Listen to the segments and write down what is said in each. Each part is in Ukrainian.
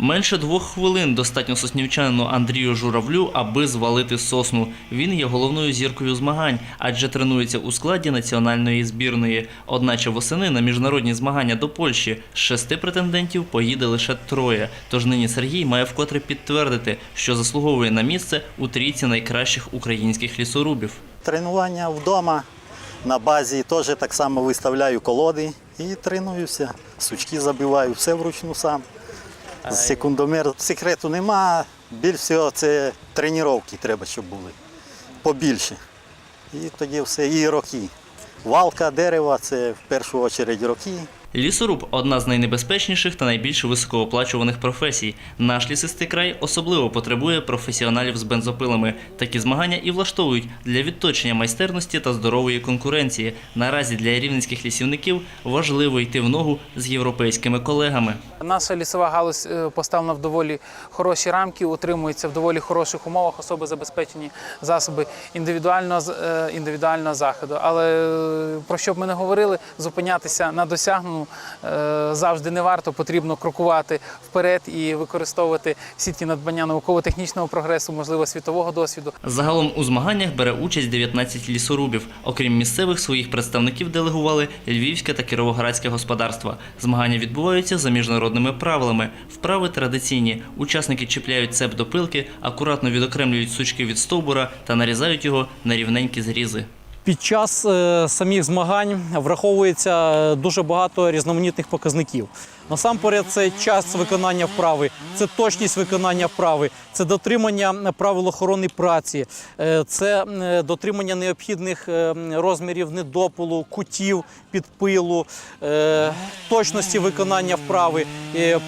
Менше двох хвилин достатньо соснівчанину Андрію Журавлю, аби звалити сосну. Він є головною зіркою змагань, адже тренується у складі національної збірної. Одначе восени на міжнародні змагання до Польщі з шести претендентів поїде лише троє. Тож нині Сергій має вкотре підтвердити, що заслуговує на місце у трійці найкращих українських лісорубів. Тренування вдома на базі теж так само виставляю колоди і тренуюся. Сучки забиваю, все вручну сам. Секундомер секрету нема. Більш всього це тренування треба, щоб були. Побільше. І тоді все. І роки. Валка дерева це в першу чергу роки. Лісоруб одна з найнебезпечніших та найбільш високооплачуваних професій. Наш лісистий край особливо потребує професіоналів з бензопилами. Такі змагання і влаштовують для відточення майстерності та здорової конкуренції. Наразі для рівненських лісівників важливо йти в ногу з європейськими колегами. Наша лісова галузь е, поставлена в доволі хороші рамки, утримується в доволі хороших умовах, особи забезпечені засоби індивідуального, е, індивідуального заходу. Але е, про що б ми не говорили, зупинятися на досягненому е, завжди не варто. Потрібно крокувати вперед і використовувати всі ті надбання науково-технічного прогресу, можливо, світового досвіду. Загалом у змаганнях бере участь 19 лісорубів. Окрім місцевих, своїх представників делегували львівське та кіровоградське господарства. Змагання відбуваються за міжнародними правилами. Вправи традиційні. Учасники чіпляють цеп до пилки, акуратно відокремлюють сучки від стовбура та нарізають його на рівненькі зрізи. Під час е, самих змагань враховується е, дуже багато різноманітних показників. Насамперед, це час виконання вправи, це точність виконання вправи, це дотримання правил охорони праці, е, це е, дотримання необхідних е, розмірів недопилу, кутів підпилу, точності виконання вправи,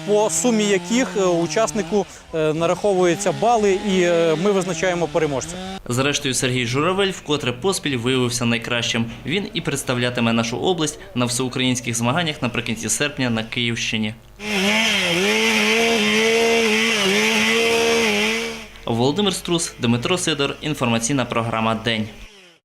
по сумі яких учаснику нараховуються бали, і ми визначаємо переможця. Зрештою, Сергій Журавель вкотре поспіль виявився найкращим. Він і представлятиме нашу область на всеукраїнських змаганнях наприкінці серпня на Київщині. Володимир Струс, Дмитро Сидор. Інформаційна програма День.